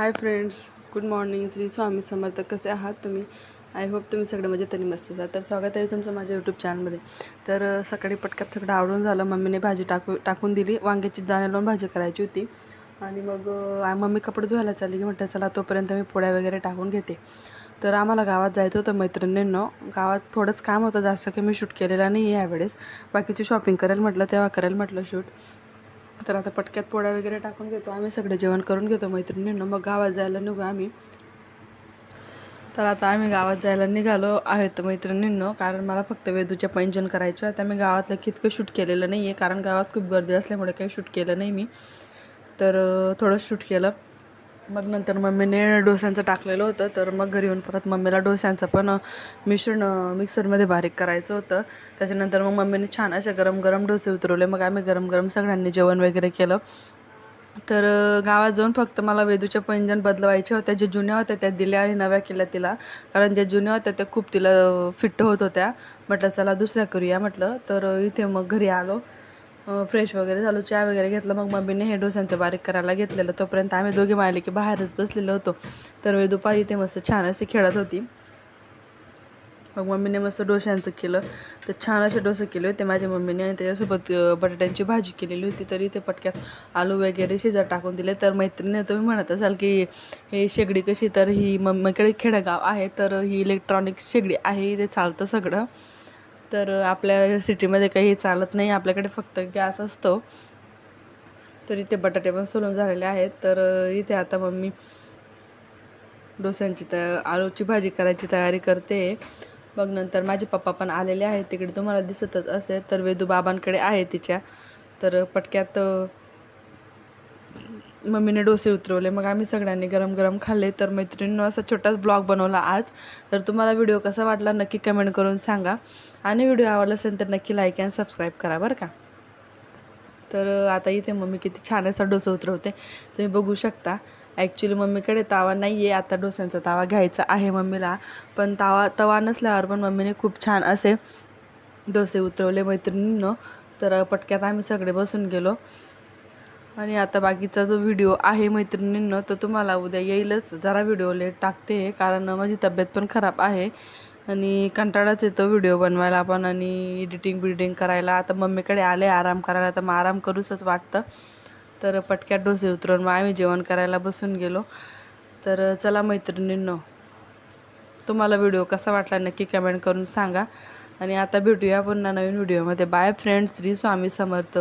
Hi friends good morning. Shri Swami Samarth. कसे आहात तुम्ही? आय होप तुम्ही सगळे मजेत आणि मस्त असाल तर स्वागत आहे तुमचं माझ्या यूट्यूब चॅनलमध्ये तर सकाळी पटक्यात सगळं आवडून झालं. मम्मीने भाजी टाकू टाकून दिली. वांग्याची दाणे लावून भाजी करायची होती. आणि मग मम्मी कपडे धुवायला चालली. की म्हटलं चला तोपर्यंत मी पोळ्या वगैरे टाकून घेते. तर आम्हाला गावात जायचं होतं मैत्रिणींनो. गावात थोडंच काम होतं. जास्त काही मी शूट केलेला नाही आहे यावेळेस. बाकीची शॉपिंग करेल म्हटलं तेव्हा करेल म्हटलं शूट तर आता पटक्यात पोळ्या वगैरे टाकून घेतो. आम्ही सगळं जेवण करून घेतो मैत्रिणींना. मग गावात जायला निघू आम्ही. तर आता आम्ही गावात जायला निघालो आहेत मैत्रिणींनो. कारण मला फक्त वेदूचे पैंजन करायचे आता मी गावातलं कितकं शूट केलेलं नाही आहे कारण गावात खूप गर्दी असल्यामुळे काही शूट केलं नाही मी. तर थोडं शूट केलं. मग नंतर मम्मीने डोस्यांचं टाकलेलं होतं तर मग घरी येऊन परत मम्मीला डोस्यांचं पण मिश्रण मिक्सरमध्ये बारीक करायचं होतं. त्याच्यानंतर मग मम्मीने छान असे गरम गरम डोसे उतरवले. मग आम्ही गरम गरम सगळ्यांनी जेवण वगैरे केलं. तर गावात जाऊन फक्त मला वेदूच्या पैंजण बदलवायचे होत्या जे जुन्या होत्या त्या दिल्या आणि नव्या केल्या तिला. कारण ज्या जुन्या होत्या त्या खूप तिला फिट्ट होत होत्या. म्हटलं चला दुसऱ्या करूया म्हटलं. तर इथे मग घरी आलो. फ्रेश वगैरे झालो चहा वगैरे घेतलं. मग मम्मीने हे डोस्यांचं बारीक करायला घेतलेलं. तोपर्यंत आम्ही दोघे मायले की बाहेरच बसलेलो होतो. तर वेळी दुपारी ते मस्त छान अशी खेळत होती. मग मम्मीने मस्त डोश्यांचं केलं. तर छान असे डोसे केले होते माझ्या मम्मीने आणि त्याच्यासोबत बटाट्यांची भाजी केलेली होती. तरी ते पटक्यात आलू वगैरे शिजत टाकून दिले. तर मैत्रिणीने तुम्ही म्हणत असाल की हे शेगडी कशी? तर ही मम्मीकडे खेडेगाव आहे. तर ही इलेक्ट्रॉनिक शेगडी आहे. ते चालतं सगळं. तर आपल्या सिटीमध्ये काही चालत नाही. आपल्याकडे फक्त गॅस असतो. तर इथे बटाटे पण सोलून झालेले आहेत. तर इथे आता मम्मी डोस्यांची तया आलूची भाजी करायची तयारी करते. मग नंतर माझे पप्पा पण आलेले आहेत. तिकडे तुम्हाला दिसतच असेल. तर वेदू बाबांकडे आहे तिच्या. तर पटक्यात मम्मीने डोसे उतरवले. मग आम्ही सगळ्यांनी गरम गरम खाल्ले. तर मैत्रिणीनं असा छोटाच ब्लॉग बनवला आज. तर तुम्हाला व्हिडिओ कसा वाटला नक्की कमेंट करून सांगा. आणि व्हिडिओ आवडला असेल तर नक्की लाईक अँड सबस्क्राईब करा बरं का. तर आता इथे मम्मी किती छान असा डोसा उतरवते. तुम्ही बघू शकता. ॲक्च्युली मम्मीकडे तावा नाही आहे आता डोस्यांचा तावा घ्यायचा आहे मम्मीला. पण तावा तवा नसल्यावर पण मम्मीने खूप छान असे डोसे उतरवले मैत्रिणींनो. तर पटक्यात आम्ही सगळे बसून गेलो. आणि आता बाकीचा जो व्हिडिओ आहे मैत्रिणींनो तो तुम्हाला उद्या येईलच. जरा व्हिडिओ लेट टाकते कारण माझी तब्येत पण खराब आहे. आणि कंटाळाच येतो व्हिडिओ बनवायला पण आणि एडिटिंग बिडिटिंग करायला. आता मम्मीकडे आले आराम करायला. तर मग आराम करूसच वाटतं. तर पटक्यात डोसे उतरून मग आम्ही जेवण करायला बसून गेलो. तर चला मैत्रिणींनो तुम्हाला व्हिडिओ कसा वाटला नक्की कमेंट करून सांगा. आणि आता भेटूया पुन्हा नवीन व्हिडिओमध्ये. Bye friends Shri Swami Samarth.